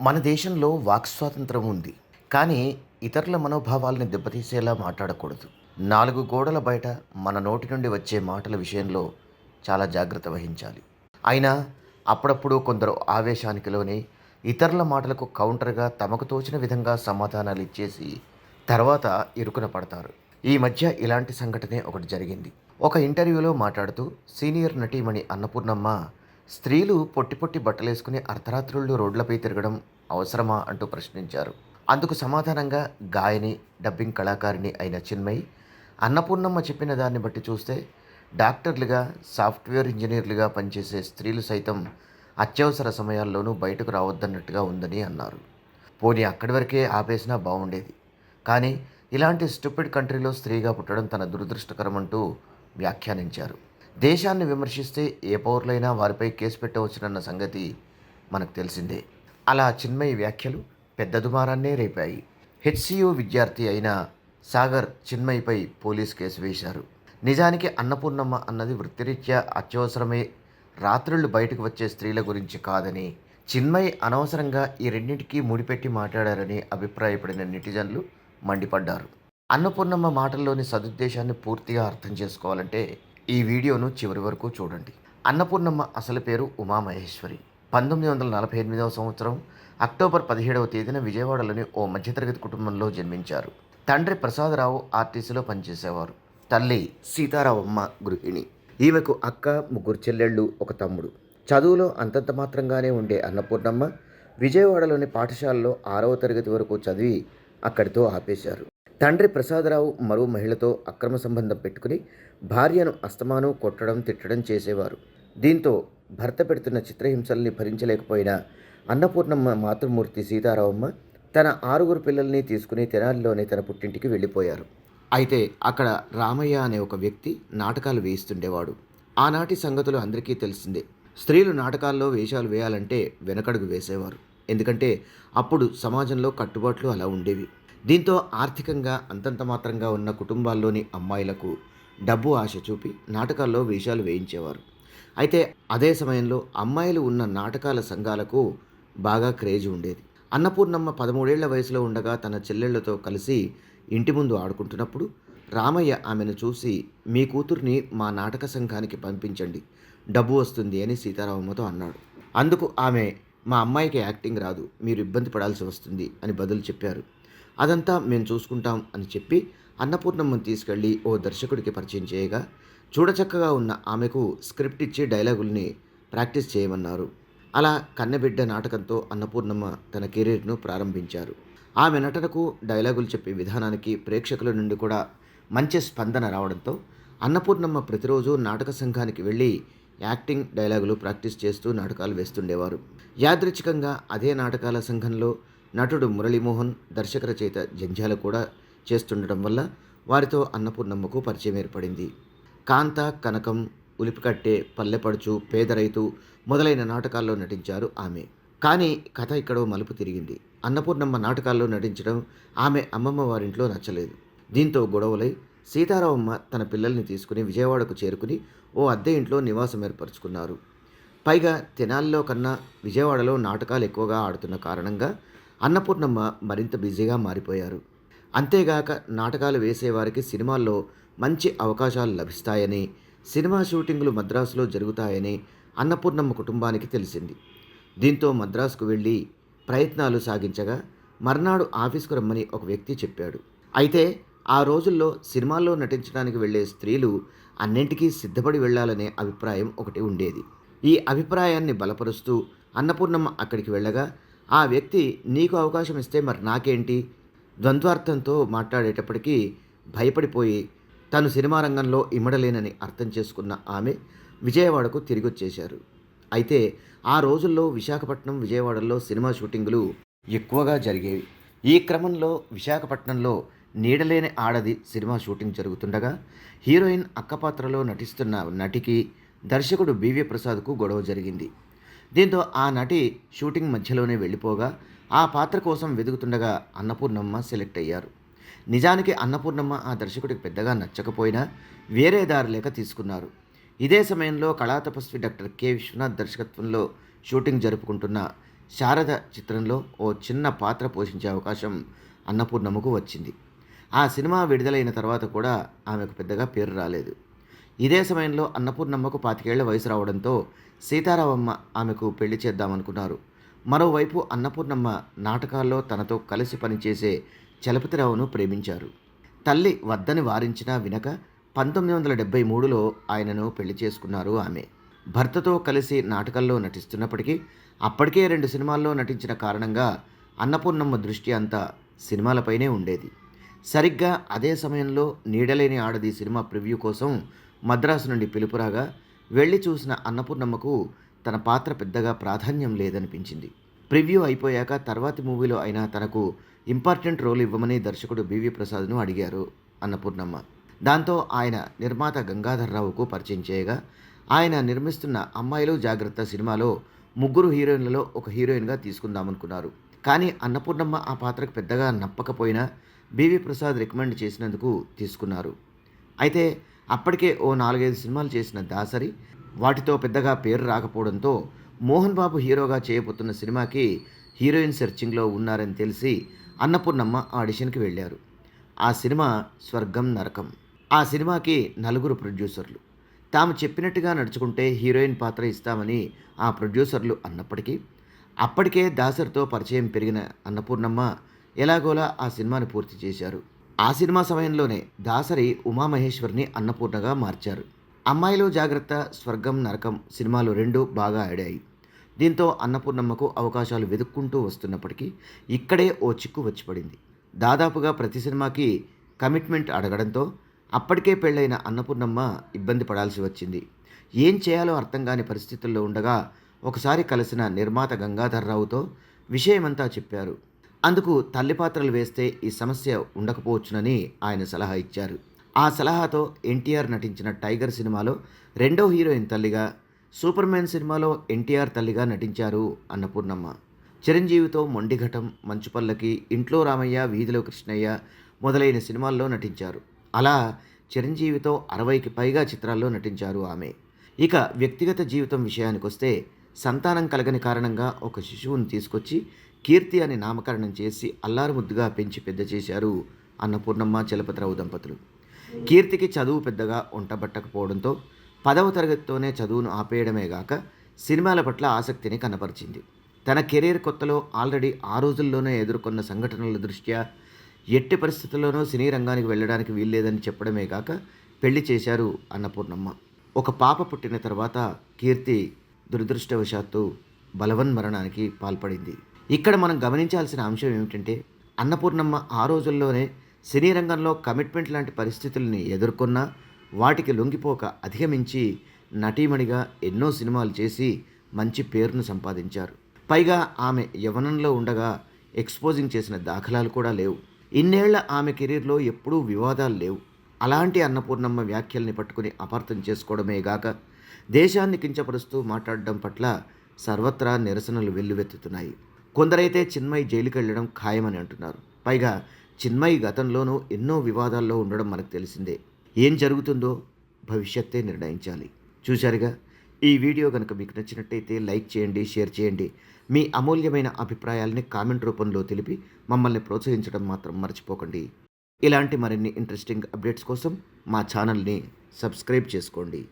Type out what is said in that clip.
మన దేశంలో వాక్ స్వాతంత్రం ఉంది కానీ ఇతరుల మనోభావాల్ని దెబ్బతీసేలా మాట్లాడకూడదు. నాలుగు గోడల బయట మన నోటి నుండి వచ్చే మాటల విషయంలో చాలా జాగ్రత్త వహించాలి. అయినా అప్పుడప్పుడు కొందరు ఆవేశానికి లోనే ఇతరుల మాటలకు కౌంటర్గా తమకు తోచిన విధంగా సమాధానాలు ఇచ్చేసి తర్వాత ఇరుకున పడతారు. ఈ మధ్య ఇలాంటి సంఘటనే ఒకటి జరిగింది. ఒక ఇంటర్వ్యూలో మాట్లాడుతూ సీనియర్ నటీమణి అన్నపూర్ణమ్మ స్త్రీలు పొట్టి పొట్టి బట్టలేసుకుని అర్ధరాత్రుళ్ళు రోడ్లపై తిరగడం అవసరమా అంటూ ప్రశ్నించారు. అందుకు సమాధానంగా గాయని డబ్బింగ్ కళాకారిణి అయిన చిన్మయి అన్నపూర్ణమ్మ చెప్పిన దాన్ని బట్టి చూస్తే డాక్టర్లుగా సాఫ్ట్వేర్ ఇంజనీర్లుగా పనిచేసే స్త్రీలు సైతం అత్యవసర సమయాల్లోనూ బయటకు రావద్దన్నట్టుగా ఉందని అన్నారు. పోనీ అక్కడి వరకే ఆపేసినా బాగుండేది కానీ ఇలాంటి స్టూపిడ్ కంట్రీలో స్త్రీగా పుట్టడం తన దురదృష్టకరమంటూ వ్యాఖ్యానించారు. దేశాన్ని విమర్శిస్తే ఏ పౌరులైనా వారిపై కేసు పెట్టవచ్చునన్న సంగతి మనకు తెలిసిందే. అలా చిన్మయి వ్యాఖ్యలు పెద్ద దుమారాన్నే రేపాయి. హెచ్సియు విద్యార్థి అయిన సాగర్ చిన్మయిపై పోలీస్ కేసు వేశారు. నిజానికి అన్నపూర్ణమ్మ అన్నది వృత్తిరీత్యా అత్యవసరమే. రాత్రుళ్ళు బయటకు వచ్చే స్త్రీల గురించి కాదని చిన్మయి అనవసరంగా ఈ రెండింటికి ముడిపెట్టి మాట్లాడారని అభిప్రాయపడిన నెటిజన్లు మండిపడ్డారు. అన్నపూర్ణమ్మ మాటల్లోని సదుద్దేశాన్ని పూర్తిగా అర్థం చేసుకోవాలంటే ఈ వీడియోను చివరి వరకు చూడండి. అన్నపూర్ణమ్మ అసలు పేరు ఉమామహేశ్వరి. పంతొమ్మిది వందల నలభై ఎనిమిదవ సంవత్సరం అక్టోబర్ పదిహేడవ తేదీన విజయవాడలోని ఓ మధ్యతరగతి కుటుంబంలో జన్మించారు. తండ్రి ప్రసాదరావు ఆర్టీసీలో పనిచేసేవారు. తల్లి సీతారావమ్మ గృహిణి. ఈమెకు అక్క ముగ్గురు చెల్లెళ్ళు ఒక తమ్ముడు. చదువులో అంతంత మాత్రంగానే ఉండే అన్నపూర్ణమ్మ విజయవాడలోని పాఠశాలలో ఆరవ తరగతి వరకు చదివి అక్కడితో ఆపేశారు. తండ్రి ప్రసాదరావు మరో మహిళతో అక్రమ సంబంధం పెట్టుకుని భార్యను అస్తమానం కొట్టడం తిట్టడం చేసేవారు. దీంతో భర్త పెడుతున్న చిత్రహింసల్ని భరించలేకపోయిన అన్నపూర్ణమ్మ మాతృమూర్తి సీతారామమ్మ తన ఆరుగురు పిల్లల్ని తీసుకుని తెనాలిలోనే తన పుట్టింటికి వెళ్ళిపోయారు. అయితే అక్కడ రామయ్య అనే ఒక వ్యక్తి నాటకాలు వేయిస్తుండేవాడు. ఆనాటి సంగతులు అందరికీ తెలిసిందే. స్త్రీలు నాటకాల్లో వేషాలు వేయాలంటే వెనకడుగు వేసేవారు. ఎందుకంటే అప్పుడు సమాజంలో కట్టుబాట్లు అలా ఉండేవి. దీంతో ఆర్థికంగా అంతంత మాత్రంగా ఉన్న కుటుంబాల్లోని అమ్మాయిలకు డబ్బు ఆశ చూపి నాటకాల్లో వేషాలు వేయించేవారు. అయితే అదే సమయంలో అమ్మాయిలు ఉన్న నాటకాల సంఘాలకు బాగా క్రేజ్ ఉండేది. అన్నపూర్ణమ్మ పదమూడేళ్ళ వయసులో ఉండగా తన చెల్లెళ్ళతో కలిసి ఇంటి ముందు ఆడుకుంటున్నప్పుడు రామయ్య ఆమెను చూసి మీ కూతుర్ని మా నాటక సంఘానికి పంపించండి. డబ్బు వస్తుంది అని సీతారామమ్మతో అన్నాడు. అందుకు ఆమె మా అమ్మాయికి యాక్టింగ్ రాదు మీరు ఇబ్బంది పడాల్సి వస్తుంది అని బదులు చెప్పారు. అదంతా మేము చూసుకుంటాం అని చెప్పి అన్నపూర్ణమ్మను తీసుకెళ్ళి ఓ దర్శకుడికి పరిచయం చేయగా చూడచక్కగా ఉన్న ఆమెకు స్క్రిప్ట్ ఇచ్చి డైలాగుల్ని ప్రాక్టీస్ చేయమన్నారు. అలా కన్నెబిడ్డ నాటకంతో అన్నపూర్ణమ్మ తన కెరీర్ను ప్రారంభించారు. ఆమె నటనకు డైలాగులు చెప్పే విధానానికి ప్రేక్షకుల నుండి కూడా మంచి స్పందన రావడంతో అన్నపూర్ణమ్మ ప్రతిరోజు నాటక సంఘానికి వెళ్ళి యాక్టింగ్ డైలాగులు ప్రాక్టీస్ చేస్తూ నాటకాలు వేస్తుండేవారు. యాదృచ్ఛికంగా అదే నాటకాల సంఘంలో నటుడు మురళీమోహన్ దర్శక రచయిత జంధ్యాల కూడా చేస్తుండటం వల్ల వారితో అన్నపూర్ణమ్మకు పరిచయం ఏర్పడింది. కాంత కనకం ఉలిపికట్టే పల్లెపడుచు పేదరైతు మొదలైన నాటకాల్లో నటించారు ఆమె. కానీ కథ ఇక్కడో మలుపు తిరిగింది. అన్నపూర్ణమ్మ నాటకాల్లో నటించడం ఆమె అమ్మమ్మ వారింట్లో నచ్చలేదు. దీంతో గొడవలై సీతారామమ్మ తన పిల్లల్ని తీసుకుని విజయవాడకు చేరుకుని ఓ అద్దె ఇంట్లో నివాసం ఏర్పరచుకున్నారు. పైగా తెనాలిలో కన్నా విజయవాడలో నాటకాలు ఎక్కువగా ఆడుతున్న కారణంగా అన్నపూర్ణమ్మ మరింత బిజీగా మారిపోయారు. అంతేగాక నాటకాలు వేసేవారికి సినిమాల్లో మంచి అవకాశాలు లభిస్తాయని సినిమా షూటింగులు మద్రాసులో జరుగుతాయని అన్నపూర్ణమ్మ కుటుంబానికి తెలిసింది. దీంతో మద్రాసుకు వెళ్ళి ప్రయత్నాలు సాగించగా మర్నాడు ఆఫీస్కు రమ్మని ఒక వ్యక్తి చెప్పాడు. అయితే ఆ రోజుల్లో సినిమాల్లో నటించడానికి వెళ్ళే స్త్రీలు అన్నింటికీ సిద్ధపడి వెళ్ళాలనే అభిప్రాయం ఒకటి ఉండేది. ఈ అభిప్రాయాన్ని బలపరుస్తూ అన్నపూర్ణమ్మ అక్కడికి వెళ్ళగా ఆ వ్యక్తి నీకు అవకాశం ఇస్తే మరి నాకేంటి? ద్వంద్వార్థంతో మాట్లాడేటప్పటికీ భయపడిపోయి తను సినిమా రంగంలో ఇమ్మడలేనని అర్థం చేసుకున్న ఆమె విజయవాడకు తిరిగి వచ్చేశారు అయితే ఆ రోజుల్లో విశాఖపట్నం విజయవాడలో సినిమా షూటింగులు ఎక్కువగా జరిగేవి. ఈ క్రమంలో విశాఖపట్నంలో నీడలేని ఆడది సినిమా షూటింగ్ జరుగుతుండగా హీరోయిన్ అక్కపాత్రలో నటిస్తున్న నటికి దర్శకుడు బివి ప్రసాద్కు గొడవ జరిగింది. దీంతో ఆ నటి షూటింగ్ మధ్యలోనే వెళ్ళిపోగా ఆ పాత్ర కోసం వెతుకుతుండగా అన్నపూర్ణమ్మ సెలెక్ట్ అయ్యారు. నిజానికి అన్నపూర్ణమ్మ ఆ దర్శకుడికి పెద్దగా నచ్చకపోయినా వేరే దారి లేక తీసుకున్నారు. ఇదే సమయంలో కళా తపస్వి డాక్టర్ కె. విశ్వనాథ్ దర్శకత్వంలో షూటింగ్ జరుపుకుంటున్న శారద చిత్రంలో ఓ చిన్న పాత్ర పోషించే అవకాశం అన్నపూర్ణమ్మకు వచ్చింది. ఆ సినిమా విడుదలైన తర్వాత కూడా ఆమెకు పెద్దగా పేరు రాలేదు. ఇదే సమయంలో అన్నపూర్ణమ్మకు పాతికేళ్ళ వయసు రావడంతో సీతారామమ్మ ఆమెకు పెళ్ళి చేద్దామనుకున్నారు. మరోవైపు అన్నపూర్ణమ్మ నాటకాల్లో తనతో కలిసి పనిచేసే చలపతిరావును ప్రేమించారు. తల్లి వద్దని వారించినా వినక పంతొమ్మిది వందల డెబ్బై మూడులో ఆయనను పెళ్ళి చేసుకున్నారు ఆమె. భర్తతో కలిసి నాటకాల్లో నటిస్తున్నప్పటికీ అప్పటికే రెండు సినిమాల్లో నటించిన కారణంగా అన్నపూర్ణమ్మ దృష్టి అంతా సినిమాలపైనే ఉండేది. సరిగ్గా అదే సమయంలో నీడలేని ఆడది సినిమా ప్రివ్యూ కోసం మద్రాసు నుండి పిలుపురాగా వెళ్ళి చూసిన అన్నపూర్ణమ్మకు తన పాత్ర పెద్దగా ప్రాధాన్యం లేదనిపించింది. ప్రివ్యూ అయిపోయాక తర్వాతి మూవీలో అయినా తనకు ఇంపార్టెంట్ రోల్ ఇవ్వమని దర్శకుడు బివి ప్రసాద్ను అడిగారు అన్నపూర్ణమ్మ. దాంతో ఆయన నిర్మాత గంగాధర్రావుకు పరిచయం చేయగా ఆయన నిర్మిస్తున్న అమ్మాయిలు జాగ్రత్త సినిమాలో ముగ్గురు హీరోయిన్లలో ఒక హీరోయిన్గా తీసుకుందామనుకున్నారు. కానీ అన్నపూర్ణమ్మ ఆ పాత్రకు పెద్దగా నప్పకపోయినా బివి ప్రసాద్ రికమెండ్ చేసినందుకు తీసుకున్నారు. అయితే అప్పటికే ఓ నాలుగైదు సినిమాలు చేసిన దాసరి వాటితో పెద్దగా పేరు రాకపోవడంతో మోహన్ బాబు హీరోగా చేయబోతున్న సినిమాకి హీరోయిన్ సెర్చింగ్లో ఉన్నారని తెలిసి అన్నపూర్ణమ్మ ఆడిషన్కి వెళ్ళారు. ఆ సినిమా స్వర్గం నరకం. ఆ సినిమాకి నలుగురు ప్రొడ్యూసర్లు. తాము చెప్పినట్టుగా నడుచుకుంటే హీరోయిన్ పాత్ర ఇస్తామని ఆ ప్రొడ్యూసర్లు అన్నప్పటికీ అప్పటికే దాసరితో పరిచయం పెరిగిన అన్నపూర్ణమ్మ ఎలాగోలా ఆ సినిమాని పూర్తి చేశారు. ఆ సినిమా సమయంలోనే దాసరి ఉమామహేశ్వర్ని అన్నపూర్ణగా మార్చారు. అమ్మాయిలు జాగ్రత్త స్వర్గం నరకం సినిమాలు రెండు బాగా ఆడాయి. దీంతో అన్నపూర్ణమ్మకు అవకాశాలు వెతుక్కుంటూ వస్తున్నప్పటికీ ఇక్కడే ఓ చిక్కు వచ్చి పడింది దాదాపుగా ప్రతి సినిమాకి కమిట్మెంట్ అడగడంతో అప్పటికే పెళ్ళైన అన్నపూర్ణమ్మ ఇబ్బంది పడాల్సి వచ్చింది. ఏం చేయాలో అర్థం కాని పరిస్థితుల్లో ఉండగా ఒకసారి కలిసిన నిర్మాత గంగాధర్రావుతో విషయమంతా చెప్పారు. అందుకు తల్లి పాత్రలు వేస్తే ఈ సమస్య ఉండకపోవచ్చునని ఆయన సలహా ఇచ్చారు. ఆ సలహాతో ఎన్టీఆర్ నటించిన టైగర్ సినిమాలో రెండో హీరోయిన్ తల్లిగా సూపర్ మ్యాన్ సినిమాలో ఎన్టీఆర్ తల్లిగా నటించారు అన్నపూర్ణమ్మ. చిరంజీవితో మొండిఘటం మంచుపల్లకి ఇంట్లో రామయ్య వీధిలో కృష్ణయ్య మొదలైన సినిమాల్లో నటించారు. అలా చిరంజీవితో అరవైకి పైగా చిత్రాల్లో నటించారు ఆమె. ఇక వ్యక్తిగత జీవితం విషయానికొస్తే సంతానం కలగని కారణంగా ఒక శిశువును తీసుకొచ్చి కీర్తి అని నామకరణం చేసి అల్లారుముద్దుగా పెంచి పెద్ద చేశారు అన్నపూర్ణమ్మ చలపతిరావు దంపతులు. కీర్తికి చదువు పెద్దగా ఉంటబట్టకపోవడంతో పదవ తరగతితోనే చదువును ఆపేయడమే గాక సినిమాల పట్ల ఆసక్తిని కనపరిచింది. తన కెరీర్ కొత్తలో ఆల్రెడీ ఆ రోజుల్లోనే ఎదుర్కొన్న సంఘటనల దృష్ట్యా ఎట్టి పరిస్థితుల్లోనూ సినీ రంగానికి వెళ్ళడానికి వీల్లేదని చెప్పడమే కాక పెళ్ళి చేశారు అన్నపూర్ణమ్మ ఒక పాప పుట్టిన తర్వాత కీర్తి దురదృష్టవశాత్తు బలవన్మరణానికి పాల్పడింది. ఇక్కడ మనం గమనించాల్సిన అంశం ఏమిటంటే అన్నపూర్ణమ్మ ఆ రోజుల్లోనే సినీ రంగంలో కమిట్మెంట్ లాంటి పరిస్థితుల్ని ఎదుర్కొన్నా వాటికి లొంగిపోక అధిగమించి నటీమణిగా ఎన్నో సినిమాలు చేసి మంచి పేరును సంపాదించారు. పైగా ఆమె యవనంలో ఉండగా ఎక్స్పోజింగ్ చేసిన దాఖలాలు కూడా లేవు. ఇన్నేళ్ళ ఆమె కెరీర్లో ఎప్పుడూ వివాదాలు లేవు. అలాంటి అన్నపూర్ణమ్మ వ్యాఖ్యల్ని పట్టుకుని అపార్థం చేసుకోవడమే గాక దేశాన్ని కించపరుస్తూ మాట్లాడడం పట్ల సర్వత్రా నిరసనలు వెల్లువెత్తుతున్నాయి. కొందరైతే చిన్మయ్ జైలుకి వెళ్ళడం ఖాయమని అంటున్నారు. పైగా చిన్మయ్ గతంలోనూ ఎన్నో వివాదాల్లో ఉండడం మనకు తెలిసిందే. ఏం జరుగుతుందో భవిష్యత్తే నిర్ణయించాలి. చూశారుగా? ఈ వీడియో కనుక మీకు నచ్చినట్టయితే లైక్ చేయండి షేర్ చేయండి. మీ అమూల్యమైన అభిప్రాయాలని కామెంట్ రూపంలో తెలిపి మమ్మల్ని ప్రోత్సహించడం మాత్రం మర్చిపోకండి. ఇలాంటి మరిన్ని ఇంట్రెస్టింగ్ అప్డేట్స్ కోసం మా ఛానల్ని సబ్స్క్రైబ్ చేసుకోండి.